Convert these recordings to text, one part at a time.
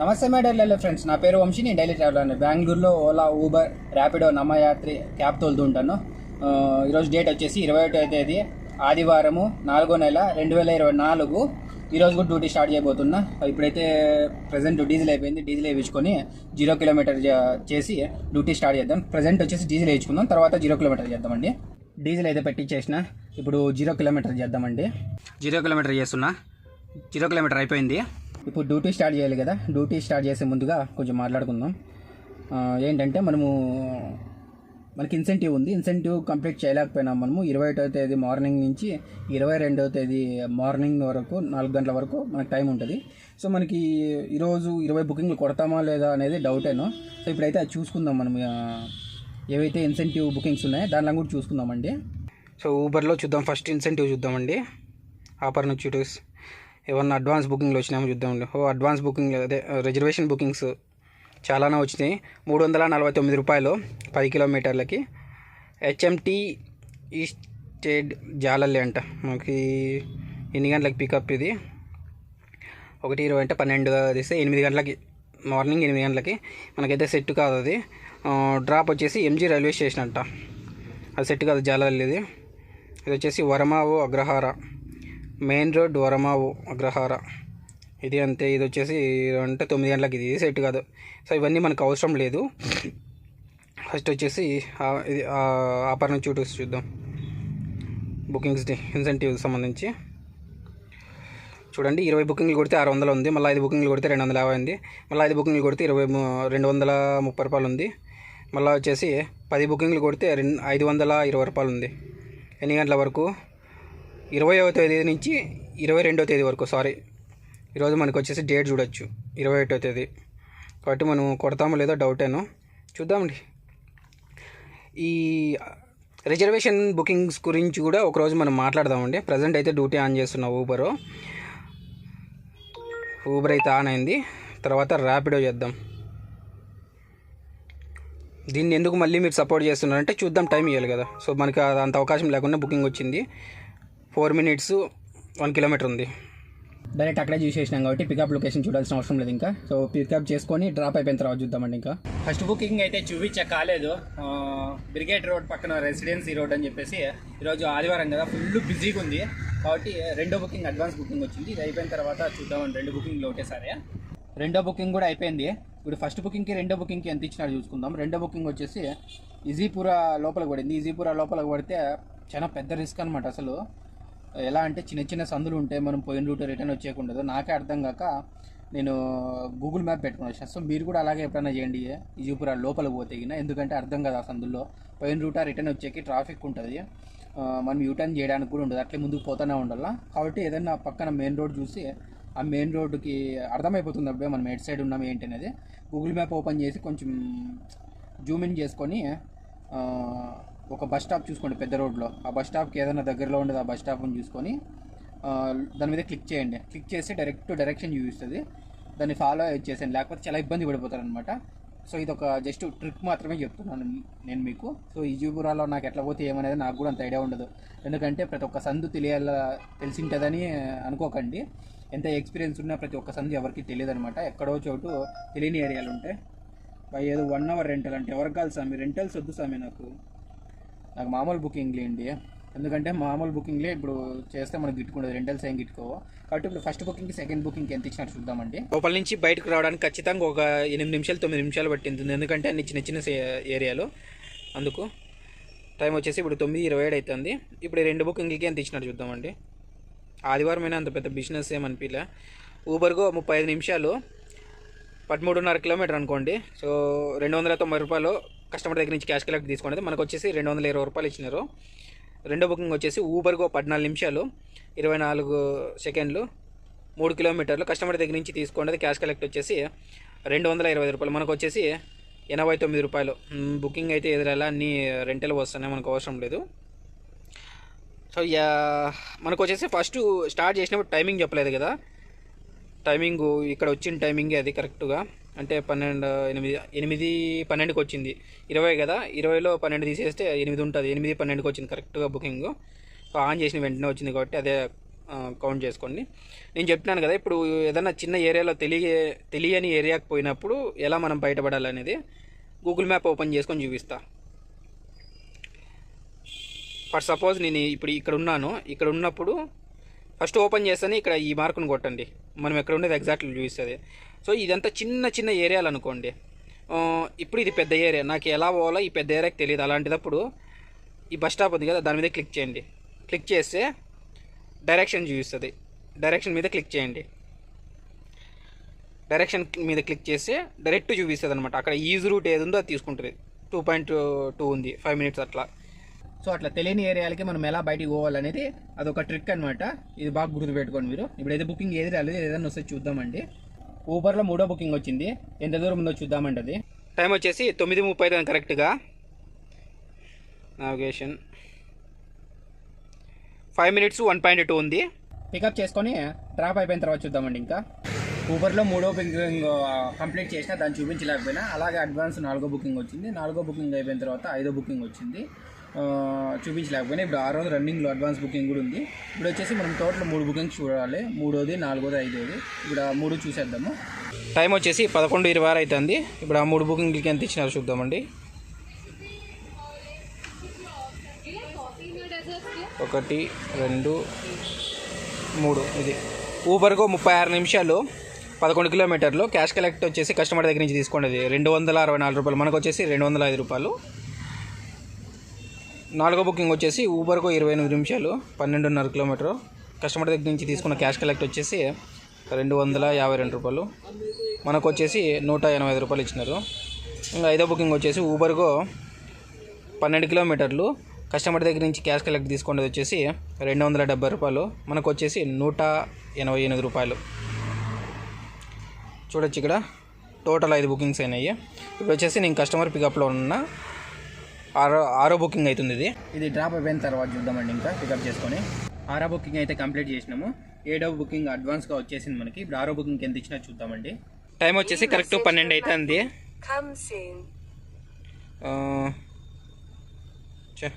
నమస్తే my daily friends నా పేరు వంశీ. నేను డైలీ ట్రావెలర్ అండి. బెంగళూరులో ఓలా ఊబర్ ర్యాపిడో నమ్మయాత్రి క్యాబ్ తోలుతూ ఉంటాను. ఈరోజు డేట్ వచ్చేసి ఇరవై ఒకటో తేదీ ఆదివారము నాలుగో నెల రెండు వేల ఇరవై నాలుగు. ఈరోజు కూడా డ్యూటీ స్టార్ట్ చేయబోతున్నా. ఇప్పుడైతే ప్రజెంట్ డీజిల్ అయిపోయింది. డీజిల్ వేయించుకొని జీరో కిలోమీటర్ చేసి డ్యూటీ స్టార్ట్ చేద్దాం. ప్రజెంట్ వచ్చేసి డీజిల్ వేయించుకుందాం. తర్వాత జీరో కిలోమీటర్ చేద్దామండి. డీజిల్ అయితే పెట్టించేసిన ఇప్పుడు జీరో కిలోమీటర్ చేద్దామండి. జీరో కిలోమీటర్ చేస్తున్నా. జీరో కిలోమీటర్ అయిపోయింది. ఇప్పుడు డ్యూటీ స్టార్ట్ చేయాలి కదా. డ్యూటీ స్టార్ట్ చేసే ముందుగా కొంచెం మాట్లాడుకుందాం. ఏంటంటే మనము మనకి ఇన్సెంటివ్ ఉంది. ఇన్సెంటివ్ కంప్లీట్ చేయలేకపోయినాం మనము. ఇరవై ఒకటో తేదీ మార్నింగ్ నుంచి ఇరవై రెండవ తేదీ మార్నింగ్ వరకు నాలుగు గంటల వరకు మనకు టైం ఉంటుంది. సో మనకి ఈరోజు ఇరవై బుకింగ్లు కొడతామా లేదా అనేది డౌటేను సో ఇప్పుడైతే అది చూసుకుందాం మనం. ఏవైతే ఇన్సెంటివ్ బుకింగ్స్ ఉన్నాయో దానిలో కూడా చూసుకుందామండి. సో ఊబర్లో చూద్దాం. ఫస్ట్ ఇన్సెంటివ్ చూద్దామండి. ఆఫర్ నుంచి ఏమన్నా అడ్వాన్స్ బుకింగ్లు వచ్చినామో చూద్దామండి. ఓ అడ్వాన్స్ బుకింగ్ అదే రిజర్వేషన్ బుకింగ్స్ చాలానే వచ్చినాయి. మూడు వందల నలభై తొమ్మిది రూపాయలు పది కిలోమీటర్లకి. హెచ్ఎంటీ ఈస్టేడ్ జాలల్లి అంట. మనకి ఎన్ని గంటలకి పికప్ ఇది? ఒకటి ఇరవై అంటే పన్నెండు తీస్తే ఎనిమిది గంటలకి మార్నింగ్ ఎనిమిది గంటలకి. మనకైతే సెట్ కాదు అది. డ్రాప్ వచ్చేసి ఎంజీ రైల్వే స్టేషన్ అంట. అది సెట్ కాదు జాలల్లిది. ఇది వచ్చేసి వరమావు అగ్రహార. Main road వరమావు Agrahara. ఇది అంతే ఇది వచ్చేసి అంటే తొమ్మిది గంటలకు ఇది సెట్ కాదు. సో ఇవన్నీ మనకు అవసరం లేదు. ఫస్ట్ వచ్చేసి ఇది ఆపర్ చూసి చూద్దాం. బుకింగ్స్ ఇన్సెంటివ్ సంబంధించి. చూడండి ఇరవై బుకింగ్లు కొడితే ఆరు వందలు ఉంది. మళ్ళీ ఐదు బుకింగ్లు కొడితే రెండు వందల యాభై ఉంది. మళ్ళీ ఐదు బుకింగ్లు కొడితే ఇరవై రెండు వందల ముప్పై రూపాయలు ఉంది. మళ్ళీ వచ్చేసి పది బుకింగ్లు కొడితే రెండు ఐదు వందల ఇరవై రూపాయలు ఉంది. ఎన్ని గంటల వరకు? ఇరవైవ తేదీ నుంచి ఇరవై రెండో తేదీ వరకు సారీ ఈరోజు మనకు వచ్చేసి డేట్ చూడొచ్చు ఇరవై ఒకటో తేదీ. కాబట్టి మనం కొడతామో లేదో డౌటేను చూద్దామండి. ఈ రిజర్వేషన్ బుకింగ్స్ గురించి కూడా ఒకరోజు మనం మాట్లాడదామండి. ప్రజెంట్ అయితే డ్యూటీ ఆన్ చేస్తున్న ఊబరు ఊబర్ అయితే ఆన్ అయింది. తర్వాత ర్యాపిడో చేద్దాం. దీన్ని ఎందుకు మళ్ళీ మీరు సపోర్ట్ చేస్తున్నారంటే చూద్దాం టైం ఇవ్వాలి కదా. సో మనకి అది అంత అవకాశం లేకుండా బుకింగ్ వచ్చింది. ఫోర్ మినిట్స్ వన్ కిలోమీటర్ ఉంది. డైరెక్ట్ అక్కడే చూసేసినాం కాబట్టి పికప్ లొకేషన్ చూడాల్సిన అవసరం లేదు ఇంకా. సో పికప్ చేసుకొని డ్రాప్ అయిపోయిన తర్వాత చూద్దామండి ఇంకా. ఫస్ట్ బుకింగ్ అయితే చూపించా కాలేదు. బ్రిగేడ్ రోడ్ పక్కన రెసిడెన్సీ రోడ్ అని చెప్పేసి ఈరోజు ఆదివారం కదా ఫుల్ బిజీగా ఉంది. కాబట్టి రెండో బుకింగ్ అడ్వాన్స్ బుకింగ్ వచ్చింది. ఇది అయిపోయిన తర్వాత చూద్దామండి రెండు బుకింగ్లు ఒకటేసారి. రెండో బుకింగ్ కూడా అయిపోయింది. ఇప్పుడు ఫస్ట్ బుకింగ్కి రెండో బుకింగ్కి ఎంత ఇచ్చినారు చూసుకుందాం. రెండో బుకింగ్ వచ్చేసి ఈజీపుర లోపలికి పడింది. ఈజీపుర లోపలికి పడితే చాలా పెద్ద రిస్క్ అనమాట అసలు. ఎలా అంటే చిన్న చిన్న సందులు ఉంటే మనం పోయిన రూట్ రిటర్న్ వచ్చేయకుండా నాకే అర్థం కాక నేను గూగుల్ మ్యాప్ పెట్టుకుని వచ్చాను సో మీరు కూడా అలాగే ఎప్పుడైనా చేయండి. ఈజీపుర లోపల పోతే గిన ఎందుకంటే అర్థం కదా ఆ సందుల్లో. పోయిన రూట్ రిటర్న్ వచ్చేకి ట్రాఫిక్ ఉంటుంది. మనం యూటర్న్ చేయడానికి కూడా ఉండదు. అట్లే ముందుకు పోతూనే ఉండాలా? కాబట్టి ఏదైనా పక్కన మెయిన్ రోడ్ చూసి ఆ మెయిన్ రోడ్డుకి అర్థమైపోతుంది అప్పుడే మనం ఎటు సైడ్ ఉన్నాం ఏంటి అనేది. గూగుల్ మ్యాప్ ఓపెన్ చేసి కొంచెం జూమ్ ఇన్ చేసుకొని ఒక బస్ స్టాప్ చూసుకోండి పెద్ద రోడ్లో. ఆ బస్ స్టాప్కి ఏదైనా దగ్గరలో ఉండేది ఆ బస్ స్టాప్ని చూసుకొని దాని మీద క్లిక్ చేయండి. క్లిక్ చేస్తే డైరెక్ట్ డైరెక్షన్ చూపిస్తుంది. దాన్ని ఫాలో చేసేయండి లేకపోతే చాలా ఇబ్బంది పడిపోతారనమాట సో ఇది ఒక జస్ట్ ట్రిక్ మాత్రమే చెప్తున్నాను నేను మీకు. సో ఈ జీపురాలో నాకు ఎట్లా పోతే ఏమనేది నాకు కూడా అంత ఐడియా ఉండదు. ఎందుకంటే ప్రతి ఒక్క సందు తెలియాల తెలిసి ఉంటుందని అనుకోకండి. ఎంత ఎక్స్పీరియన్స్ ఉన్నా ప్రతి ఒక్క సందు ఎవరికి తెలియదు అనమాట ఎక్కడో చోటు తెలియని ఏరియాలు ఉంటాయి బై ఏదో వన్ అవర్ రెంటల్ అంటే ఎవరికి కాదు స్వామి. రెంటల్స్ వద్దు స్వామి నాకు. నాకు మామూలు బుకింగ్ లేండి ఎందుకంటే మామూలు బుకింగ్లే ఇప్పుడు చేస్తే మనకు గిట్టుకుండదు. రెంటల్స్ ఏం గిట్టుకోవు. కాబట్టి ఇప్పుడు ఫస్ట్ బుకింగ్ సెకండ్ బుకింగ్ ఎంత ఇచ్చినట్టు చూద్దామండి. లోపల నుంచి బయటకు రావడానికి ఖచ్చితంగా ఒక ఎనిమిది నిమిషాలు తొమ్మిది నిమిషాలు పట్టింది. ఎందుకంటే అన్ని చిన్న చిన్న సే- ఏరియాలు. అందుకు టైం వచ్చేసి ఇప్పుడు తొమ్మిది ఇరవై ఏడు అవుతుంది ఇప్పుడు ఈ రెండు బుకింగ్లకి ఎంత ఇచ్చినట్టు చూద్దామండి. ఆదివారం అయినా అంత పెద్ద బిజినెస్ ఏమనిపించలే ఊబర్గో ముప్పై ఐదు నిమిషాలు. పదమూడున్నర కిలోమీటర్ అనుకోండి. సో రెండు వందల తొంభై రూపాయలు కస్టమర్ దగ్గర నుంచి క్యాష్ కలెక్ట్ తీసుకునేది. మనకు వచ్చేసి రెండు వందల ఇరవై రూపాయలు ఇచ్చినారు. రెండో బుకింగ్ వచ్చేసి ఊబర్గో పద్నాలుగు నిమిషాలు ఇరవై నాలుగు సెకండ్లు మూడు కిలోమీటర్లు కస్టమర్ దగ్గర నుంచి తీసుకునేది క్యాష్ కలెక్ట్ వచ్చేసి రెండు వందల ఇరవై రూపాయలు. మనకు వచ్చేసి ఎనభై తొమ్మిది రూపాయలు. బుకింగ్ అయితే ఎదురెలా అన్ని రెంటల్ వస్తున్నాయి మనకు అవసరం లేదు. సో యా మనకు వచ్చేసి ఫస్ట్ స్టార్ట్ చేసినప్పుడు టైమింగ్ చెప్పలేదు కదా. టైమింగ్ ఇక్కడ వచ్చిన టైమింగ్ అది కరెక్ట్గా. అంటే పన్నెండు ఎనిమిది ఎనిమిది పన్నెండుకి వచ్చింది. ఇరవై కదా? ఇరవైలో పన్నెండు తీసేస్తే ఎనిమిది ఉంటుంది. ఎనిమిది పన్నెండుకి వచ్చింది కరెక్ట్గా బుకింగ్ ఆన్ చేసిన వెంటనే వచ్చింది కాబట్టి అదే కౌంట్ చేసుకోండి. నేను చెప్తున్నాను కదా ఇప్పుడు ఏదైనా చిన్న ఏరియాలో తెలియ తెలియని ఏరియాకి పోయినప్పుడు ఎలా మనం బయటపడాలనేది గూగుల్ మ్యాప్ ఓపెన్ చేసుకొని చూపిస్తా. ఫర్ సపోజ్ నేను ఇప్పుడు ఇక్కడ ఉన్నాను. ఇక్కడ ఉన్నప్పుడు ఫస్ట్ ఓపెన్ చేస్తాను ఇక్కడ ఈ మార్కును కొట్టండి. మనం ఎక్కడ ఉండేది ఎగ్జాక్ట్లీ చూపిస్తుంది సో ఇదంతా చిన్న చిన్న ఏరియాలు అనుకోండి. ఇప్పుడు ఇది పెద్ద ఏరియా నాకు ఎలా పోవాలో ఈ పెద్ద ఏరియాకి తెలియదు. అలాంటిదప్పుడు ఈ బస్ స్టాప్ ఉంది కదా దాని మీద క్లిక్ చేయండి. క్లిక్ చేస్తే డైరెక్షన్ చూపిస్తుంది డైరెక్షన్ మీద క్లిక్ చేయండి. డైరెక్షన్ మీద క్లిక్ చేస్తే డైరెక్ట్ చూపిస్తుంది అనమాట అక్కడ ఈజీ రూట్ ఏది ఉందో అది తీసుకుంటుంది. టూ పాయింట్ టూ ఉంది. ఫైవ్ మినిట్స్ అట్లా. సో అట్లా తెలియని ఏరియాలకి మనం ఎలా బయటికి పోవాలనేది అదొక ట్రిక్ అనమాట ఇది బాగా గుర్తుపెట్టుకోండి మీరు. ఇప్పుడైతే బుకింగ్ ఏది రాలేదు ఏదైనా వస్తే చూద్దామండి. ఊబర్లో మూడో బుకింగ్ వచ్చింది. ఎంత దూరం ఉందో చూద్దామంటది. టైం వచ్చేసి తొమ్మిది ముప్పై ఐదు కరెక్ట్గా navigation five minutes one point two ఉంది. పికప్ చేసుకొని డ్రాప్ అయిపోయిన తర్వాత చూద్దామండి ఇంకా. ఊబర్లో మూడో బుకింగ్ కంప్లీట్ చేసినా దాన్ని చూపించలేకపోయినా అలాగే అడ్వాన్స్ నాలుగో బుకింగ్ వచ్చింది. నాలుగో బుకింగ్ అయిపోయిన తర్వాత ఐదో బుకింగ్ వచ్చింది. చూపించలేకపోయినా ఇప్పుడు ఆ రోజు రన్నింగ్లో అడ్వాన్స్ బుకింగ్ కూడా ఉంది. ఇప్పుడు వచ్చేసి మనం టోటల్ మూడు బుకింగ్స్ చూడాలి. మూడోది నాలుగోది ఐదోది. ఇప్పుడు ఆ మూడు చూసేద్దాము. టైం వచ్చేసి పదకొండు ఇరవై ఆరు అవుతుంది ఇప్పుడు ఆ మూడు బుకింగ్లకి ఎంత ఇచ్చినారో చూద్దామండి. ఒకటి రెండు మూడు. ఇది ఊబర్కు ముప్పై ఆరు నిమిషాలు పదకొండు కిలోమీటర్లు. క్యాష్ కలెక్ట్ వచ్చేసి కస్టమర్ దగ్గర నుంచి తీసుకునేది రెండు వందల అరవై నాలుగు రూపాయలు. మనకు వచ్చేసి రెండు వందల ఐదు రూపాయలు. నాలుగో బుకింగ్ వచ్చేసి ఊబర్కు ఇరవై ఎనిమిది నిమిషాలు పన్నెండున్నర కిలోమీటరు. కస్టమర్ దగ్గర నుంచి తీసుకున్న క్యాష్ కలెక్ట్ వచ్చేసి రెండు వందల యాభై రెండు రూపాయలు. మనకు వచ్చేసి నూట ఎనభై ఐదు రూపాయలు ఇచ్చినారు. ఇంకా ఐదో బుకింగ్ వచ్చేసి ఊబర్కు పన్నెండు కిలోమీటర్లు. కస్టమర్ దగ్గర నుంచి క్యాష్ కలెక్ట్ తీసుకునేది వచ్చేసి రెండు వందల డెబ్బై రూపాయలు. మనకు వచ్చేసి నూట ఎనభై ఎనిమిది రూపాయలు. చూడొచ్చు ఇక్కడ. టోటల్ ఐదు బుకింగ్స్ అయినాయి. ఇప్పుడు వచ్చేసి నేను కస్టమర్ పికప్లో ఉన్న. ఆరో ఆరో బుకింగ్ అవుతుంది ఇది. ఇది డ్రాప్ అయిపోయిన తర్వాత చూద్దామండి ఇంకా పికప్ చేసుకొని. ఆరో బుకింగ్ అయితే కంప్లీట్ చేసినాము. ఏడో బుకింగ్ అడ్వాన్స్గా వచ్చేసింది మనకి. ఇప్పుడు ఆరో బుకింగ్ ఎంత ఇచ్చినా చూద్దామండి. టైం వచ్చేసి కరెక్ట్ పన్నెండు ఛే.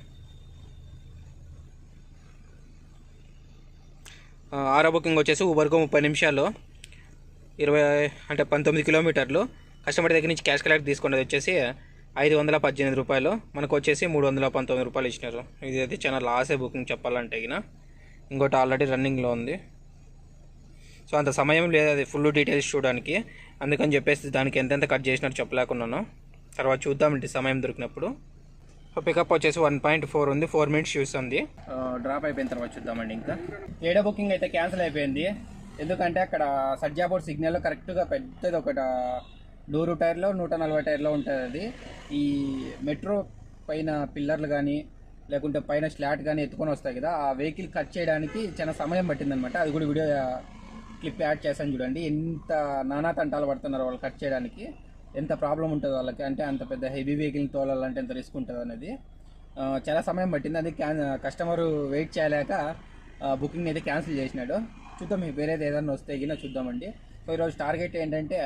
ఆ, ఆరో బుకింగ్ వచ్చేసి ఊబర్కు ముప్పై నిమిషాలు. ఇరవై అంటే పంతొమ్మిది కిలోమీటర్లు. కస్టమర్ దగ్గర నుంచి క్యాష్ కలెక్ట్ తీసుకునేది వచ్చేసి ఐదు వందల పద్దెనిమిది రూపాయలు. మనకు వచ్చేసి మూడు వందల పంతొమ్మిది రూపాయలు ఇచ్చినారు. ఇది అయితే చాలా లాసే బుకింగ్ చెప్పాలంటే గిన ఇంకోటి ఆల్రెడీ రన్నింగ్లో ఉంది. సో అంత సమయం లేదు అది ఫుల్ డీటెయిల్స్ చూడడానికి. అందుకని చెప్పేసి దానికి ఎంతెంత కట్ చేసినారు చెప్పలేకున్నాను. తర్వాత చూద్దామంటే సమయం దొరికినప్పుడు. సో పికప్ వచ్చేసి వన్ పాయింట్ ఫోర్ ఉంది ఫోర్ మినిట్స్ చూస్తుంది డ్రాప్ అయిపోయిన తర్వాత చూద్దామండి ఇంకా. ఏడో బుకింగ్ అయితే క్యాన్సిల్ అయిపోయింది. ఎందుకంటే అక్కడ సజ్జాపూర్ సిగ్నల్ కరెక్ట్గా పెద్దది ఒకటి నూరు టైర్లో నూట నలభై టైర్లో ఉంటుంది అది. ఈ మెట్రో పైన పిల్లర్లు కానీ లేకుంటే పైన స్లాట్ కానీ ఎత్తుకొని వస్తాయి కదా ఆ వెహికల్ కట్ చేయడానికి చాలా సమయం పట్టిందనమాట. అది కూడా వీడియో క్లిప్ యాడ్ చేశాను చూడండి. ఎంత నానా తంటాలు పడుతున్నారు వాళ్ళు కట్ చేయడానికి. ఎంత ప్రాబ్లం ఉంటుంది వాళ్ళకి అంటే అంత పెద్ద హెవీ వెహికల్ని తోలాలంటే ఎంత రిస్క్ ఉంటుంది అనేది. చాలా సమయం పట్టింది. అది క్యాన్ కస్టమర్ వెయిట్ చేయలేక బుకింగ్ అయితే క్యాన్సిల్ చేసినాడు. చూద్దాం వేరేది ఏదైనా వస్తే గిన చూద్దామండి. సో ఈరోజు టార్గెట్ ఏంటంటే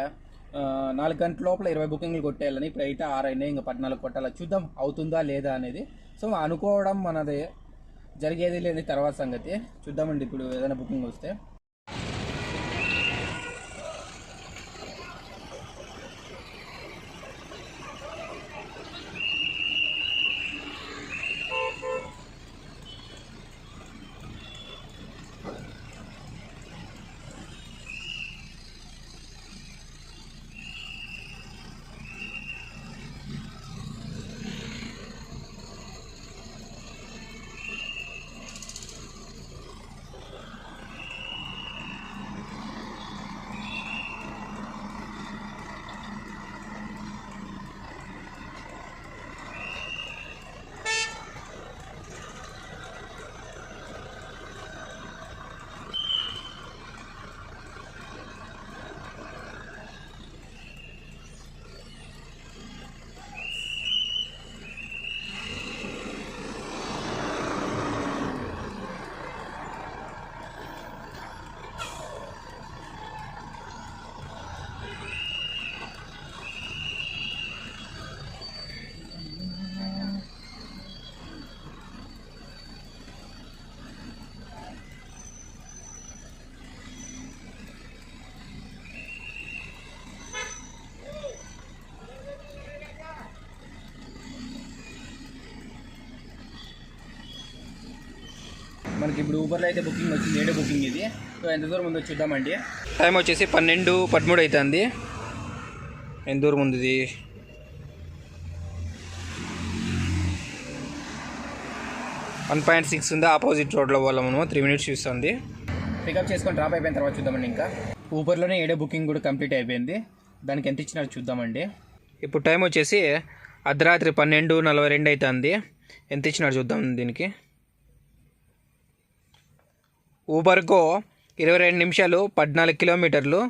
నాలుగు గంటల లోపల ఇరవై బుకింగ్లు కొట్టేయాలని ఇప్పుడు అయితే ఆరు అయినాయి ఇంకా పద్నాలుగు కొట్టాలి. చూద్దాం అవుతుందా లేదా అనేది. సో అనుకోవడం మనది జరిగేది లేని తర్వాత సంగతి. చూద్దామండి ఇప్పుడు ఏదైనా బుకింగ్ వస్తే. మనకి ఇప్పుడు ఊబర్లో అయితే బుకింగ్ వచ్చింది ఏడో బుకింగ్ ఇది. సో ఎంత దూరం ఉందో చూద్దామండి. టైం వచ్చేసి పన్నెండు పదమూడు అవుతుంది ఎంత దూరం ఉంది ఇది? వన్ పాయింట్ సిక్స్ ఉంది ఆపోజిట్ రోడ్లో వాళ్ళ మనము త్రీ మినిట్స్ చూస్తుంది. పికప్ చేసుకొని డ్రాప్ అయిపోయిన తర్వాత చూద్దామండి ఇంకా. ఊబర్లోనే ఏడో బుకింగ్ కూడా కంప్లీట్ అయిపోయింది. దానికి ఎంత ఇచ్చినారో చూద్దామండి. ఇప్పుడు టైం వచ్చేసి అర్ధరాత్రి పన్నెండు నలభై రెండు అవుతుంది ఎంత ఇచ్చినారు చూద్దాం దీనికి. ఊబర్కో ఇరవై రెండు నిమిషాలు పద్నాలుగు కిలోమీటర్లు.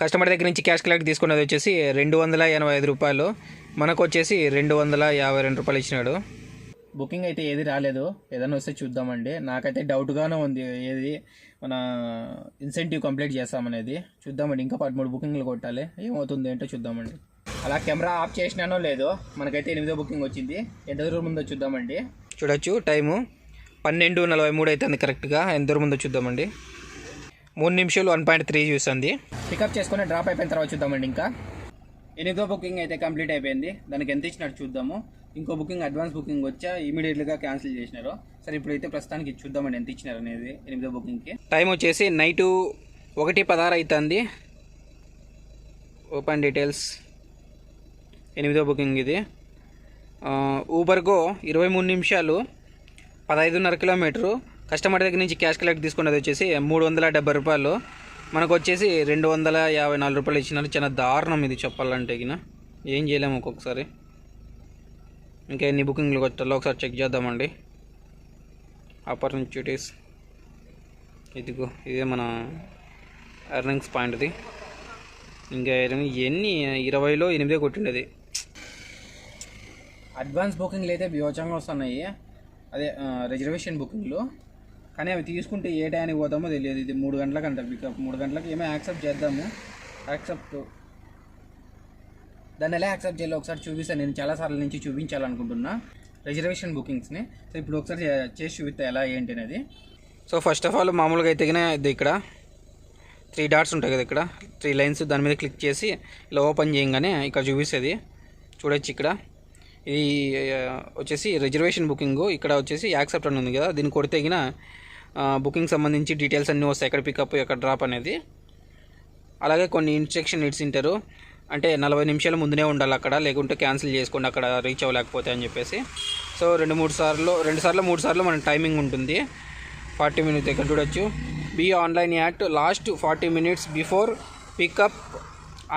కస్టమర్ దగ్గర నుంచి క్యాష్ కలెక్ట్ తీసుకున్నది వచ్చేసి రెండు వందల ఎనభై ఐదు రూపాయలు. మనకు వచ్చేసి రెండు వందల యాభై రెండు రూపాయలు ఇచ్చినాడు. బుకింగ్ అయితే ఏది రాలేదు. ఏదైనా వస్తే చూద్దామండి. నాకైతే డౌట్గానే ఉంది ఏది మన ఇన్సెంటివ్ కంప్లీట్ చేస్తామనేది. చూద్దామండి ఇంకా పదమూడు బుకింగ్లు కొట్టాలి. ఏమవుతుంది ఏంటో చూద్దామండి. అలా కెమెరా ఆఫ్ చేసినానో లేదో మనకైతే ఎనిమిదో బుకింగ్ వచ్చింది. ఎంత దూరం ఉందో చూద్దామండి. చూడొచ్చు టైము. పన్నెండు నలభై మూడు అవుతుంది కరెక్ట్గా. ఎంత దూరం ఉందో చూద్దామండి. మూడు నిమిషాలు వన్ పాయింట్ త్రీ చూస్తుంది. పికప్ చేసుకుని డ్రాప్ అయిపోయిన తర్వాత చూద్దామండి ఇంకా. ఎనిమిదో బుకింగ్ అయితే కంప్లీట్ అయిపోయింది. దానికి ఎంత ఇచ్చినట్టు చూద్దాము. ఇంకో బుకింగ్ అడ్వాన్స్ బుకింగ్ వచ్చా ఇమీడియట్గా క్యాన్సిల్ చేసినారు. సరే ఇప్పుడైతే ప్రస్తుతానికి చూద్దామండి ఎంత ఇచ్చినారు అనేది ఎనిమిదో బుకింగ్కి టైం వచ్చేసి నైటు ఒకటి పదహారు అవుతుంది ఓపెన్ డీటెయిల్స్ ఎనిమిదో బుకింగ్ ఇది. ఊబర్గో ఇరవై మూడు నిమిషాలు. పదహైదున్నర కిలోమీటరు కస్టమర్ దగ్గర నుంచి క్యాష్ కలెక్ట్ తీసుకున్నది వచ్చేసి మూడు వందల డెబ్బై రూపాయలు. మనకు వచ్చేసి రెండు వందల యాభై నాలుగు రూపాయలు ఇచ్చినారు. చాలా దారుణం ఇది చెప్పాలంటే గిన. ఏం చేయలేము ఒక్కొక్కసారి. ఇంకా ఎన్ని బుకింగ్లు కొట్టాలో ఒకసారి చెక్ చేద్దామండి. ఆపర్చునిటీస్. ఇదిగో ఇదే మన ఎర్నింగ్స్ పాయింట్ది. ఇంకా ఎన్ని- ఇరవైలో ఎనిమిదే కొట్టిండేది. అడ్వాన్స్ బుకింగ్లు అయితే బీవచంగా వస్తున్నాయి. అదే రిజర్వేషన్ బుకింగ్లో కానీ అవి తీసుకుంటే ఏ టైంకి పోతామో తెలియదు. ఇది మూడు గంటలకు అంట పికప్ మూడు గంటలకు ఏమో యాక్సెప్ట్ చేద్దాము. యాక్సెప్ట్ దాన్ని ఎలా యాక్సెప్ట్ చేయాలో ఒకసారి చూపిస్తాను నేను చాలాసార్లు నుంచి చూపించాలనుకుంటున్నా రిజర్వేషన్ బుకింగ్స్ని సో ఇప్పుడు ఒకసారి చే- చేసి చూపిస్తా ఎలా ఏంటి అనేది. సో ఫస్ట్ ఆఫ్ ఆల్ మామూలుగా అయితే ఇది ఇక్కడ. త్రీ డాట్స్ ఉంటాయి కదా ఇక్కడ. త్రీ లైన్స్ దాని మీద క్లిక్ చేసి ఇలా ఓపెన్ చేయగానే ఇక్కడ చూపిస్తుంది. చూడొచ్చు ఇక్కడ. ఇది వచ్చేసి రిజర్వేషన్ బుకింగ్. ఇక్కడ వచ్చేసి యాక్సెప్ట్ అని ఉంది కదా దీన్ని కొడితే గిన బుకింగ్ సంబంధించి డీటెయిల్స్ అన్నీ వస్తాయి. ఎక్కడ పికప్ ఎక్కడ డ్రాప్ అనేది. అలాగే కొన్ని ఇన్స్ట్రక్షన్ ఇచ్చింటారు అంటే నలభై నిమిషాల ముందునే ఉండాలి అక్కడ లేకుంటే క్యాన్సిల్ చేసుకోండి అక్కడ రీచ్ అవ్వలేకపోతే అని చెప్పేసి. సో రెండు మూడు సార్లు రెండు సార్లు మూడు సార్లు మన టైమింగ్ ఉంటుంది. ఫార్టీ మినిట్స్ దగ్గర చూడొచ్చు. Be online at least forty minutes before pickup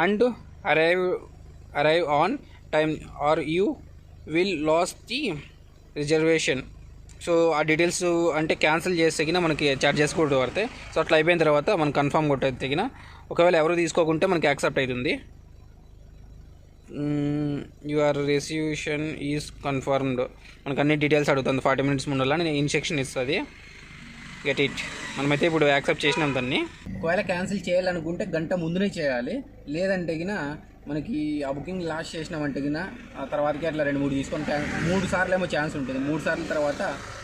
and arrive arrive on time. Or you will lose the reservation so ఆ డీటెయిల్స్ అంటే క్యాన్సిల్ చేస్తే తగిన మనకి ఛార్జెస్ కూడా పడతాయి. సో అట్లా అయిపోయిన తర్వాత మనం కన్ఫర్మ్ కొట్టేది తగిన ఒకవేళ ఎవరు తీసుకోకుంటే మనకి యాక్సెప్ట్ అవుతుంది యువర్ రిసీవ్యూషన్ ఈజ్ కన్ఫర్మ్డ్ మనకు అన్ని డీటెయిల్స్ అడుగుతుంది. ఫార్టీ మినిట్స్ ముందర నేను ఇన్స్ట్రక్షన్ ఇస్తుంది. గెట్ ఇట్ మనమైతే ఇప్పుడు యాక్సెప్ట్ చేసినాం దాన్ని. ఒకవేళ క్యాన్సిల్ చేయాలనుకుంటే గంట ముందునే చేయాలి. లేదంటే మనకి ఆ బుకింగ్ లాస్ట్ చేసినామంటే కింద ఆ తర్వాతకి అట్లా రెండు మూడు తీసుకొని మూడు సార్లు ఏమో ఛాన్స్ ఉంటుంది. మూడు సార్ల తర్వాత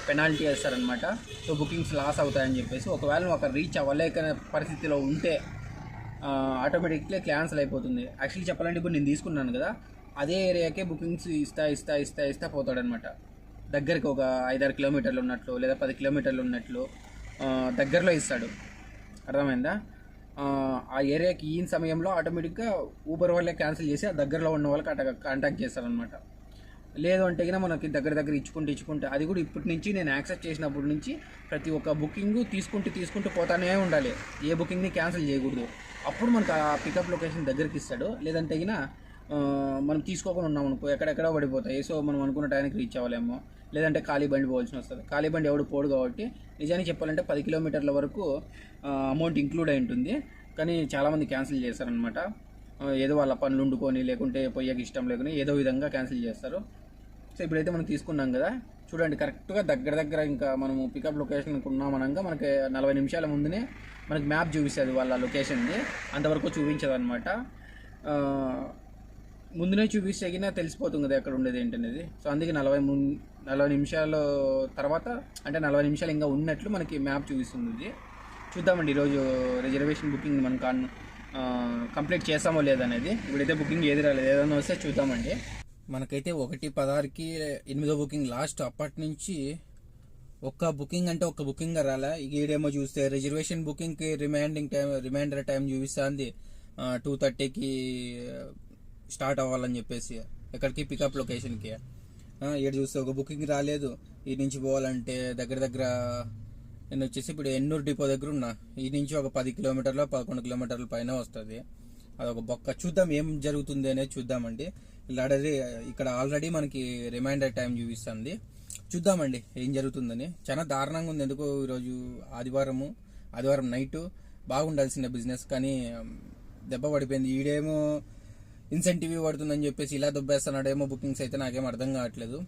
పెనాల్టీ వేస్తారనమాట సో బుకింగ్స్ లాస్ అవుతాయని చెప్పేసి ఒకవేళ నువ్వు అక్కడ రీచ్ అవ్వలేక పరిస్థితిలో ఉంటే ఆటోమేటిక్లీ క్యాన్సిల్ అయిపోతుంది. యాక్చువల్లీ చెప్పాలంటే ఇప్పుడు నేను తీసుకున్నాను కదా అదే ఏరియాకే బుకింగ్స్ ఇస్తా ఇస్తా ఇస్తా ఇస్తా పోతాడనమాట దగ్గరికి ఒక ఐదారు కిలోమీటర్లు ఉన్నట్లు లేదా పది కిలోమీటర్లు ఉన్నట్లు దగ్గరలో ఇస్తాడు. అర్థమైందా? ఆ, ఏరియాకి ఈయన సమయంలో ఆటోమేటిక్గా ఊబర్ వాళ్ళే క్యాన్సిల్ చేసి ఆ దగ్గరలో ఉన్న వాళ్ళకి అట కాంటాక్ట్ చేస్తారనమాట లేదు అంటే కనుక మనకి దగ్గర దగ్గర ఇచ్చుకుంటూ ఇచ్చుకుంటే అది కూడా ఇప్పటి నుంచి నేను యాక్సెప్ట్ చేసినప్పటి నుంచి ప్రతి ఒక్క బుకింగ్ తీసుకుంటూ తీసుకుంటూ పోతానే ఉండాలి. ఏ బుకింగ్ని క్యాన్సిల్ చేయకూడదు. అప్పుడు మనకు ఆ పికప్ లొకేషన్ దగ్గరికి ఇస్తాడు. లేదంటే మనం తీసుకోకుండా ఉన్నాం అనుకో ఎక్కడెక్కడ పడిపోతాయి. సో మనం అనుకున్న టైంకి రీచ్ అవ్వలేము. లేదంటే ఖాళీ బండి పోవాల్సి వస్తుంది. ఖాళీ బండి ఎవడు పోడు కాబట్టి నిజానికి చెప్పాలంటే పది కిలోమీటర్ల వరకు అమౌంట్ ఇంక్లూడ్ అయి ఉంటుంది. కానీ చాలామంది క్యాన్సిల్ చేస్తారనమాట ఏదో వాళ్ళ పనులు వండుకొని లేకుంటే పొయ్యకి ఇష్టం లేకుండా ఏదో విధంగా క్యాన్సిల్ చేస్తారు. సో ఇప్పుడైతే మనం తీసుకున్నాం కదా చూడండి కరెక్ట్గా దగ్గర దగ్గర ఇంకా మనము పికప్ లొకేషన్ ఉన్నామనగా మనకి నలభై నిమిషాల ముందునే మనకి మ్యాప్ చూపిస్తుంది వాళ్ళ లొకేషన్ని అంతవరకు చూపించదు అనమాట ముందునే చూపిస్తే గిన తెలిసిపోతుంది కదా ఎక్కడ ఉండేది ఏంటనేది. సో అందుకే నలభై ము నలభై నిమిషాల తర్వాత అంటే నలభై నిమిషాలు ఇంకా ఉన్నట్లు మనకి మ్యాప్ చూపిస్తుంది. ఇది చూద్దామండి ఈరోజు రిజర్వేషన్ బుకింగ్ మనం కాన్ కంప్లీట్ చేస్తామో లేదనేది. ఇప్పుడైతే బుకింగ్ ఏది రాలేదు. ఏదైనా వస్తే చూద్దామండి. మనకైతే ఒకటి పదహారుకి ఎనిమిదో బుకింగ్ లాస్ట్. అప్పటి నుంచి ఒక్క బుకింగ్ అంటే ఒక్క బుకింగ్ రాలే. ఇక ఈడేమో చూస్తే రిజర్వేషన్ బుకింగ్కి రిమైండింగ్ టైం రిమైండర్ టైం చూపిస్తుంది. టూ థర్టీకి స్టార్ట్ అవ్వాలని చెప్పేసి ఎక్కడికి పికప్ లొకేషన్కి ఇక్కడ చూస్తే ఒక బుకింగ్ రాలేదు. ఈ నుంచి పోవాలంటే దగ్గర దగ్గర నేను వచ్చేసి ఇప్పుడు ఎన్నూరు డిపో దగ్గర ఉన్నా. ఈ నుంచి ఒక పది కిలోమీటర్ల పదకొండు కిలోమీటర్ల పైన వస్తుంది. అదొక బొక్క. చూద్దాం ఏం జరుగుతుంది అనేది చూద్దామండి. ఇలా ఇక్కడ ఆల్రెడీ మనకి రిమైండర్ టైం చూపిస్తుంది. చూద్దామండి ఏం జరుగుతుందని. చాలా దారుణంగా ఉంది. ఎందుకో ఈరోజు ఆదివారము ఆదివారం నైట్ బాగుండాల్సిన బిజినెస్ కానీ దెబ్బ పడిపోయింది. ఈడేమో ఇన్సెంటివ్ పడుతుందని చెప్పేసి ఇలా దొబ్బేస్తున్నాడేమో బుకింగ్స్ అయితే నాకేం అర్థం కావట్లేదు.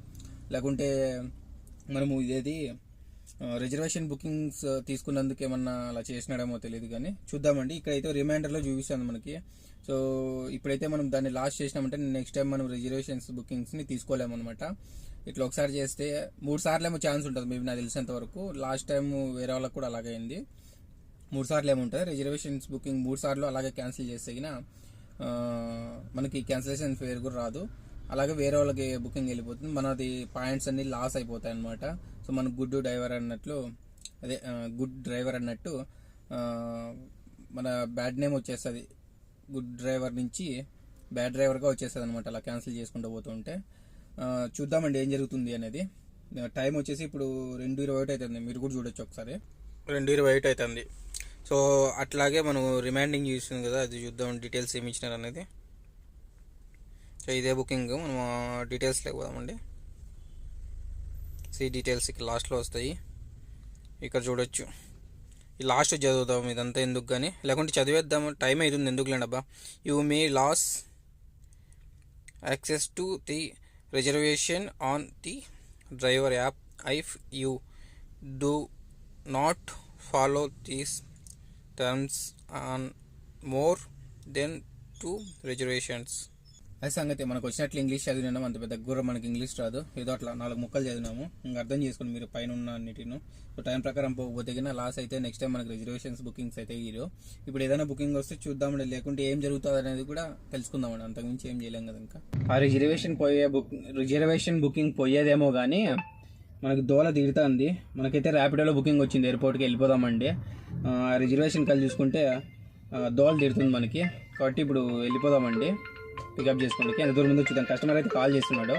లేకుంటే మనము ఇదేది రిజర్వేషన్ బుకింగ్స్ తీసుకున్నందుకు ఏమన్నా అలా చేసినాడేమో తెలియదు కానీ చూద్దామండి. ఇక్కడైతే రిమైండర్లో చూపిస్తుంది మనకి. సో ఇప్పుడైతే మనం దాన్ని లాస్ట్ చేసినామంటే నెక్స్ట్ టైం మనం రిజర్వేషన్స్ బుకింగ్స్ని తీసుకోలేమన్నమాట. ఇట్లా ఒకసారి చేస్తే మూడు సార్లు ఏమో ఛాన్స్ ఉంటుంది మేబీ నాకు తెలిసినంత వరకు. లాస్ట్ టైం వేరే వాళ్ళకి కూడా అలాగే అయింది. మూడు సార్లు ఏముంటుంది రిజర్వేషన్స్ బుకింగ్ మూడు సార్లు అలాగే క్యాన్సిల్ చేస్తే మనకి క్యాన్సిలేషన్ ఫేర్ కూడా రాదు. అలాగే వేరే వాళ్ళకి బుకింగ్ వెళ్ళిపోతుంది. మనది పాయింట్స్ అన్ని లాస్ అయిపోతాయి అనమాట సో మన గుడ్ డ్రైవర్ అన్నట్లు అదే గుడ్ డ్రైవర్ అన్నట్టు మన బ్యాడ్ నేమ్ వచ్చేస్తుంది. గుడ్ డ్రైవర్ నుంచి బ్యాడ్ డ్రైవర్గా వచ్చేస్తుంది అనమాట అలా క్యాన్సిల్ చేసుకుంటూ పోతుంటే చూద్దామండి ఏం జరుగుతుంది అనేది. టైం వచ్చేసి ఇప్పుడు రెండు ఇరవై ఒకటి అవుతుంది మీరు కూడా చూడొచ్చు ఒకసారి. రెండు ఇరవై ఒకటి అవుతుంది సో అట్లాగే మనం రిమైండింగ్ చూస్తుంది కదా అది చూద్దాం డీటెయిల్స్ ఏమి ఇచ్చినారు అనేది. సో ఇదే బుకింగ్ మనం డీటెయిల్స్ లేకపోదామండి. సి డీటెయిల్స్ ఇక్కడ లాస్ట్లో వస్తాయి. ఇక్కడ చూడొచ్చు. ఈ లాస్ట్ చదువుదాం ఇదంతా ఎందుకు కానీ లేకుంటే చదివేద్దాం టైం అవుతుంది ఎందుకు అబ్బా. You may lose access to the reservation on the driver app if you do not follow these terms on more than two reservations అది సంగతి మనకు వచ్చినట్లు ఇంగ్లీష్ చదివినాము అంత పెద్ద గుర్ర మనకి ఇంగ్లీష్ రాదు. ఏదో అట్లా నాలుగు ముక్కలు చదివినాము. ఇంకా అర్థం చేసుకుని మీరు పైన ఉన్న అన్నిటిను. సో టైం ప్రకారం పోకపోతే కింద లాస్ అయితే నెక్స్ట్ టైం మనకి రిజర్వేషన్స్ బుకింగ్స్ అయితే ఇరు ఇప్పుడు ఏదైనా బుకింగ్ వస్తే చూద్దామండి లేకుంటే ఏం జరుగుతుంది అనేది కూడా తెలుసుకుందామండి. అంతకుమించి ఏం చేయలేం కదా ఇంకా. ఆ రిజర్వేషన్ పోయే బుక్ రిజర్వేషన్ బుకింగ్ పోయేదేమో కానీ మనకి దోల తీరుతుంది. మనకైతే ర్యాపిడోలో బుకింగ్ వచ్చింది ఎయిర్పోర్ట్కి వెళ్ళిపోదామండి రిజర్వేషన్ కలిసి చూసుకుంటే దోల తీరుతుంది మనకి. కాబట్టి ఇప్పుడు వెళ్ళిపోదామండి. పికప్ చేసుకోండి. ఎంత దూరం ముందు చూద్దాం. కస్టమర్ అయితే కాల్ చేస్తున్నాడు.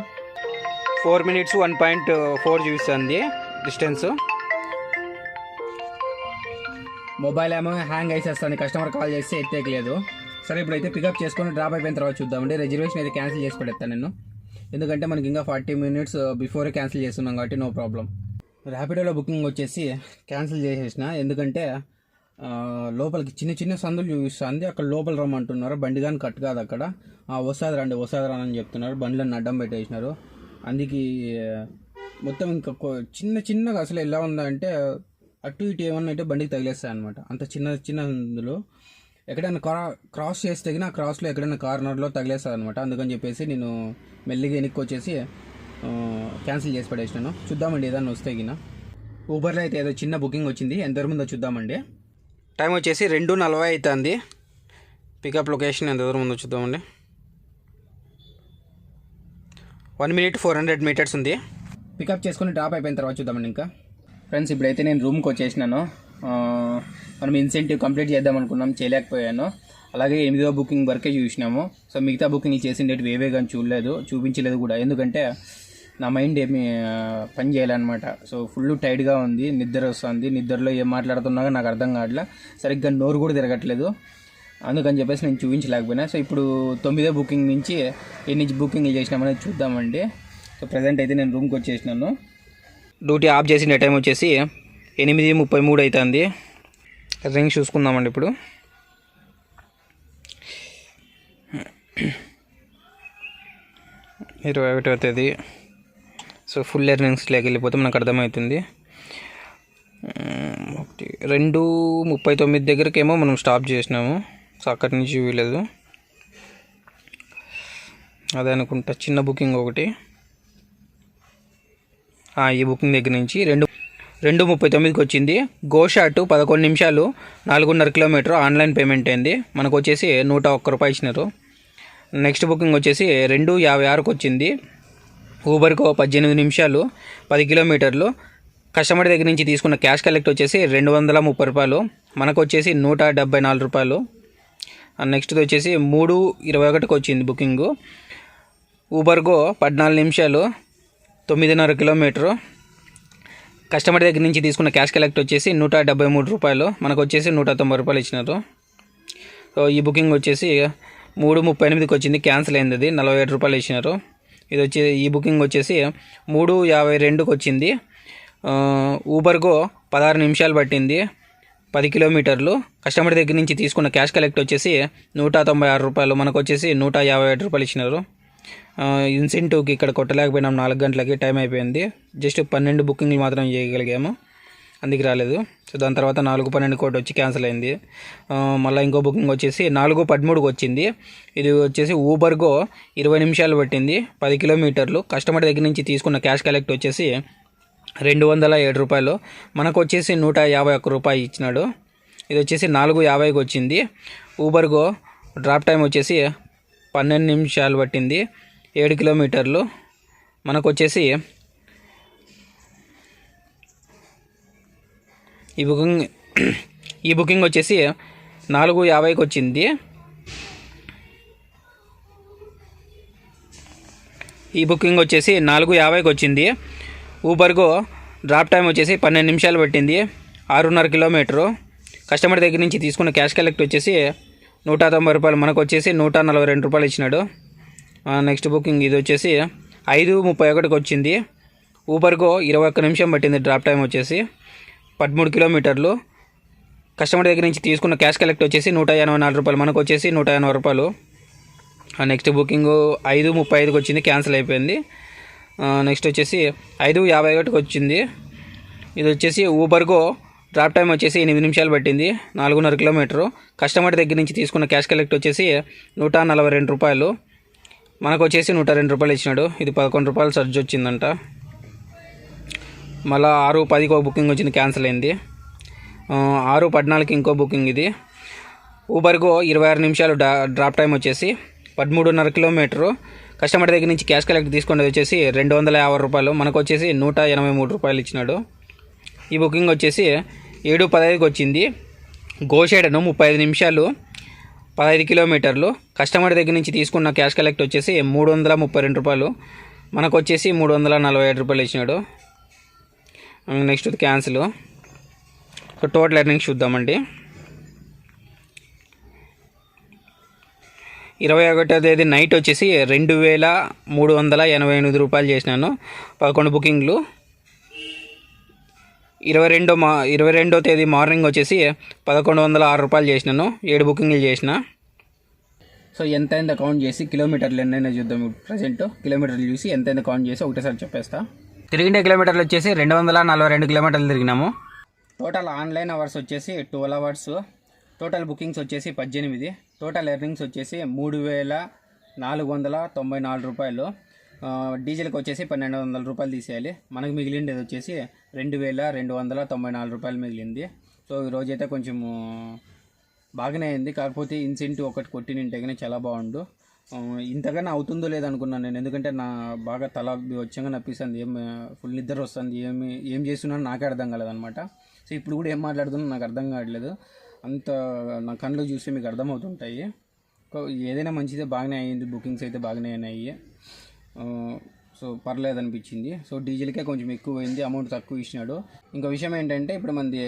Four minutes one point four చూపిస్తుంది. డిస్టెన్స్ మొబైల్ ఏమో హ్యాంగ్ అయిసేస్తుంది. కస్టమర్ కాల్ చేస్తే ఎత్తేయలేదు సరే ఇప్పుడైతే పికప్ చేసుకొని డ్రాప్ అయిపోయిన తర్వాత చూద్దామండి. రిజర్వేషన్ అయితే క్యాన్సిల్ చేసి పెడతాను నేను. ఎందుకంటే మనకి ఇంకా ఫార్టీ మినిట్స్ uh, బిఫోరే క్యాన్సిల్ చేస్తున్నాం కాబట్టి నో ప్రాబ్లం ర్యాపిడోలో బుకింగ్ వచ్చేసి క్యాన్సిల్ చేసేసిన. ఎందుకంటే uh, లోపలికి చిన్న చిన్న సందులు చూపిస్తుంది. అక్కడ లోపల రమ్మంటున్నారు. బండి కానీ కట్ కాదు అక్కడ. ఆ, రండి వస్తాది రాని అని చెప్తున్నారు. బండ్లను అడ్డం పెట్టేసినారు. అందుకే uh, మొత్తం ఇంకా చిన్న చిన్నగా అసలు ఎలా ఉందంటే అటు ఇటు ఏమన్నా అంటే బండికి తగిలేస్తాయి అనమాట అంత చిన్న చిన్న అందులో ఎక్కడైనా క్రా క్రాస్ చేస్తే గిన ఆ క్రాస్లో ఎక్కడైనా కార్నర్లో తగిలేస్తుంది అనమాట అందుకని చెప్పేసి నేను మెల్లిగా వెనక్కి వచ్చేసి క్యాన్సిల్ చేసి పడేసినాను. చూద్దామండి ఏదైనా వస్తే గిన. ఊబర్లో అయితే ఏదో చిన్న బుకింగ్ వచ్చింది. ఎంత దూరం ఉందో చూద్దామండి. టైం వచ్చేసి రెండు నలభై అవుతుంది పికప్ లొకేషన్ ఎంత దూరం ఉందో చూద్దామండి. One minute four hundred metres ఉంది. పికప్ చేసుకుని డ్రాప్ అయిపోయిన తర్వాత చూద్దామండి ఇంకా. ఫ్రెండ్స్ ఇప్పుడైతే నేను రూమ్కి వచ్చేసినాను. మనం ఇన్సెంటివ్ కంప్లీట్ చేద్దాం అనుకున్నాం చేయలేకపోయాను. అలాగే ఎనిమిదో బుకింగ్ వరకే చూసినాము. సో మిగతా బుకింగ్ చేసిండేవి వేవే కానీ చూడలేదు చూపించలేదు కూడా. ఎందుకంటే నా మైండ్ ఏమి పని చేయాలన్నమాట సో ఫుల్ టైట్గా ఉంది నిద్ర వస్తుంది. నిద్రలో ఏం మాట్లాడుతున్నాగా నాకు అర్థం కావట్లే. సరిగ్గా నోరు కూడా తిరగట్లేదు. అందుకని చెప్పేసి నేను చూపించలేకపోయినా. సో ఇప్పుడు తొమ్మిదో బుకింగ్ నుంచి ఎన్ని బుకింగ్ చేసినామనేది చూద్దామండి. సో ప్రజెంట్ అయితే నేను రూమ్కి వచ్చేసినాను. డ్యూటీ ఆఫ్ చేసిన టైం వచ్చేసి ఎనిమిది ముప్పై మూడు అవుతుంది రింగ్ చూసుకుందామండి ఇప్పుడు. ఇరవై ఒకటవ తేదీ. సో ఫుల్ ఎర్నింగ్స్లోకి వెళ్ళిపోతే మనకు అర్థమవుతుంది. ఒకటి రెండు ముప్పై తొమ్మిది దగ్గరకేమో మనం స్టాప్ చేసినాము. సో అక్కడి నుంచి వీలేదు. అదే అనుకుంటా చిన్న బుకింగ్ ఒకటి. ఈ బుకింగ్ దగ్గర నుంచి రెండు రెండు ముప్పై తొమ్మిదికి వచ్చింది. గోషాటు పదకొండు నిమిషాలు నాలుగున్నర కిలోమీటర్ ఆన్లైన్ పేమెంట్ అయింది. మనకు వచ్చేసి నూట ఒక్క రూపాయి ఇచ్చినారు. నెక్స్ట్ బుకింగ్ వచ్చేసి రెండు యాభై ఆరుకు వచ్చింది. ఊబర్కు పద్దెనిమిది నిమిషాలు పది కిలోమీటర్లు. కస్టమర్ దగ్గర నుంచి తీసుకున్న క్యాష్ కలెక్ట్ వచ్చేసి రెండు వందల ముప్పై రూపాయలు. మనకు వచ్చేసి నూట డెబ్బై నాలుగు రూపాయలు. నెక్స్ట్ వచ్చేసి మూడు ఇరవై ఒకటికి వచ్చింది బుకింగు. ఊబర్గో పద్నాలుగు నిమిషాలు తొమ్మిదిన్నర కిలోమీటరు. కస్టమర్ దగ్గర నుంచి తీసుకున్న క్యాష్ కలెక్ట్ వచ్చేసి నూట డెబ్బై మూడు రూపాయలు. మనకు వచ్చేసి నూట తొంభై రూపాయలు ఇచ్చినారు. సో ఈ బుకింగ్ వచ్చేసి మూడు ముప్పై ఎనిమిదికి వచ్చింది. క్యాన్సిల్ అయింది. అది నలభై ఏడు రూపాయలు ఇచ్చినారు. ఇది వచ్చి ఈ బుకింగ్ వచ్చేసి మూడు యాభై రెండుకి వచ్చింది. ఊబర్గో పదహారు నిమిషాలు పట్టింది. పది కిలోమీటర్లు. కస్టమర్ దగ్గర నుంచి తీసుకున్న క్యాష్ కలెక్ట్ వచ్చేసి నూట తొంభై ఆరు రూపాయలు. మనకు వచ్చేసి నూట యాభై ఏడు రూపాయలు ఇచ్చినారు. ఇన్సెంటివ్కి ఇక్కడ కొట్టలేకపోయినాం నాలుగు గంటలకి టైం అయిపోయింది. జస్ట్ పన్నెండు బుకింగ్లు మాత్రం చేయగలిగాము. అందుకు రాలేదు. సో దాని తర్వాత నాలుగు పన్నెండు కోటి వచ్చి క్యాన్సిల్ అయింది. మళ్ళీ ఇంకో బుకింగ్ వచ్చేసి నాలుగు పదమూడుకి వచ్చింది. ఇది వచ్చేసి ఊబర్గో ఇరవై నిమిషాలు పట్టింది. పది కిలోమీటర్లు. కస్టమర్ దగ్గర నుంచి తీసుకున్న క్యాష్ కలెక్ట్ వచ్చేసి రెండు వందల ఏడు రూపాయలు. మనకు వచ్చేసి నూట యాభై ఒక్క రూపాయి ఇచ్చినాడు. ఇది వచ్చేసి నాలుగు యాభైకి వచ్చింది. ఊబర్గో డ్రాప్ టైం వచ్చేసి పన్నెండు నిమిషాలు పట్టింది. ఏడు కిలోమీటర్లు మనకు వచ్చేసి ఈ బుకింగ్ ఈ బుకింగ్ వచ్చేసి నాలుగు యాభైకి వచ్చింది. ఈ బుకింగ్ వచ్చేసి నాలుగు యాభైకి వచ్చింది. ఊబర్కు డ్రాప్ టైం వచ్చేసి పన్నెండు నిమిషాలు పట్టింది. ఆరున్నర కిలోమీటరు. కస్టమర్ దగ్గర నుంచి తీసుకున్న క్యాష్ కలెక్ట్ వచ్చేసి నూట తొంభై రూపాయలు మనకు వచ్చేసి నూట నలభై రెండు రూపాయలు ఇచ్చినాడు. నెక్స్ట్ బుకింగ్ ఇది వచ్చేసి ఐదు ముప్పై ఒకటికి వచ్చింది. ఊబర్గో ఇరవై ఒక్క నిమిషం పట్టింది డ్రాప్ టైం వచ్చేసి. పదమూడు కిలోమీటర్లు. కస్టమర్ దగ్గర నుంచి తీసుకున్న క్యాష్ కలెక్ట్ వచ్చేసి నూట ఎనభై నాలుగు రూపాయలు. మనకు వచ్చేసి నూట ఎనభై రూపాయలు. నెక్స్ట్ బుకింగ్ ఐదు ముప్పై ఐదుకి వచ్చింది క్యాన్సిల్ అయిపోయింది. నెక్స్ట్ వచ్చేసి ఐదు యాభై ఒకటికి వచ్చింది. ఇది వచ్చేసి ఊబర్గో డ్రాప్ టైం వచ్చేసి ఎనిమిది నిమిషాలు పట్టింది నాలుగున్నర కిలోమీటరు. కస్టమర్ దగ్గర నుంచి తీసుకున్న క్యాష్ కలెక్ట్ వచ్చేసి నూట నలభై రెండు రూపాయలు. మనకు వచ్చేసి నూట రెండు రూపాయలు ఇచ్చినాడు. ఇది పదకొండు రూపాయలు సర్జ్ వచ్చిందంట. మళ్ళీ ఆరు పదికి ఒక బుకింగ్ వచ్చింది క్యాన్సిల్ అయింది. ఆరు పద్నాలుగుకి ఇంకో బుకింగ్ ఇది. ఊబర్గో ఇరవై ఆరు నిమిషాలు డా డ్రాప్ టైం వచ్చేసి పదమూడున్నర కిలోమీటరు. కస్టమర్ దగ్గర నుంచి క్యాష్ కలెక్ట్ తీసుకునేది వచ్చేసి రెండు వందల యాభై రూపాయలు. మనకు వచ్చేసి నూట ఎనభై మూడు రూపాయలు ఇచ్చినాడు. ఈ బుకింగ్ వచ్చేసి ఏడు పదహైదుకి వచ్చింది. గోషేడను ముప్పై ఐదు నిమిషాలు పదహైదు కిలోమీటర్లు కస్టమర్ దగ్గర నుంచి తీసుకున్న క్యాష్ కలెక్ట్ వచ్చేసి మూడు వందల ముప్పై రెండు రూపాయలు. మనకు వచ్చేసి మూడు వందల నలభై ఏడు రూపాయలు ఇచ్చినాడు. Next cancel so total earnings చూద్దామండి. ఇరవై ఒకటో తేదీ నైట్ వచ్చేసి రెండు వేల మూడు వందల ఎనభై ఎనిమిది రూపాయలు చేసినాను. పదకొండు బుకింగ్లు ఇరవై రెండో మా ఇరవై రెండో తేదీ మార్నింగ్ వచ్చేసి పదకొండు వందల ఆరు రూపాయలు చేసినాను. ఏడు బుకింగ్లు చేసిన. సో ఎంత అయిందో కౌంట్ చేసి కిలోమీటర్లు ఎన్నైనా చూద్దాం ప్రజెంట్ కిలోమీటర్లు చూసి ఎంత అయిందో కౌంట్ చేసి ఒకటేసారి చెప్పేస్తా. తిరిగిన కిలోమీటర్లు వచ్చేసి రెండు వందల నలభై రెండు కిలోమీటర్లు తిరిగినాము. టోటల్ ఆన్లైన్ అవర్స్ వచ్చేసి ట్వెల్వ్ అవర్స్ టోటల్ బుకింగ్స్ వచ్చేసి పద్దెనిమిది. టోటల్ ఎర్నింగ్స్ వచ్చేసి మూడు వేల నాలుగు వందల తొంభై నాలుగు రూపాయలు. డీజిల్కి వచ్చేసి పన్నెండు వందల రూపాయలు తీసేయాలి. మనకు మిగిలిండేది వచ్చేసి రెండు వేల రెండు వందల తొంభై నాలుగు రూపాయలు మిగిలింది. సో ఈ రోజైతే కొంచెము బాగానే అయింది. కాకపోతే ఇన్సెంటివ్ ఒకటి కొట్టినింటే కానీ చాలా బాగుండు. ఇంతగానే అవుతుందో లేదో అనుకున్నాను నేను. ఎందుకంటే నా బాగా తల వచ్చంగా నప్పిస్తుంది. ఏం ఫుల్ నిద్ర వస్తుంది. ఏమి ఏం చేస్తున్నానో నాకే అర్థం కాలేదన్నమాట. సో ఇప్పుడు కూడా ఏం మాట్లాడుతున్నా నాకు అర్థం కావట్లేదు. అంత నా కళ్ళు చూస్తే మీకు అర్థమవుతుంటాయి. ఏదైనా మంచిదే బాగానే అయ్యింది బుకింగ్స్ అయితే బాగానే అయినాయి. సో పర్లేదు అనిపించింది సో డీజిల్కే కొంచెం ఎక్కువ అయింది అమౌంట్ తక్కువ ఇచ్చినాడు ఇంకో విషయం ఏంటంటే ఇప్పుడు మనది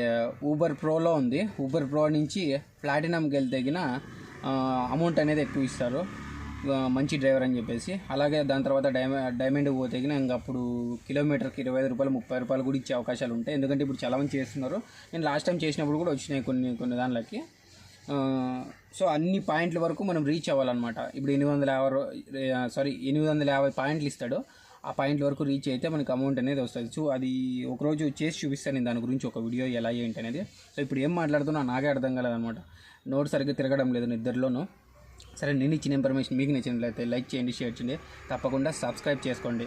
ఊబర్ ప్రోలో ఉంది. ఊబర్ ప్రో నుంచి ప్లాటినంకి వెళ్తే తగిన అమౌంట్ అనేది ఎక్కువ ఇస్తారు మంచి డ్రైవర్ అని చెప్పేసి. అలాగే దాని తర్వాత డైమ డైమండ్ పోతే గిన ఇంకా అప్పుడు కిలోమీటర్కి ఇరవై ఐదు రూపాయలు ముప్పై రూపాయలు కూడా ఇచ్చే అవకాశాలు ఉంటాయి ఎందుకంటే ఇప్పుడు చాలామంది చేస్తున్నారు. నేను లాస్ట్ టైం చేసినప్పుడు కూడా వచ్చినాయి కొన్ని కొన్ని దానిలోకి. సో అన్ని పాయింట్ల వరకు మనం రీచ్ అవ్వాలన్నమాట. ఇప్పుడు ఎనిమిది వందల యాభై సారీ ఎనిమిది వందల యాభై పాయింట్లు ఇస్తాడు. ఆ పాయింట్ల వరకు రీచ్ అయితే మనకి అమౌంట్ అనేది వస్తుంది. సో అది ఒకరోజు చేసి చూపిస్తాను నేను దాని గురించి ఒక వీడియో ఎలా ఏంటి అనేది. సో ఇప్పుడు ఏం మాట్లాడుతున్నా నాకే అర్థం కాలేదన్నమాట. నోట్ సరిగ్గా తిరగడం లేదు నిద్రలోనూ. సరే నేను ఇచ్చిన ఇన్ఫర్మేషన్ మీకు నచ్చినట్లయితే లైక్ చేయండి షేర్ చేయండి. తప్పకుండా సబ్స్క్రైబ్ చేసుకోండి.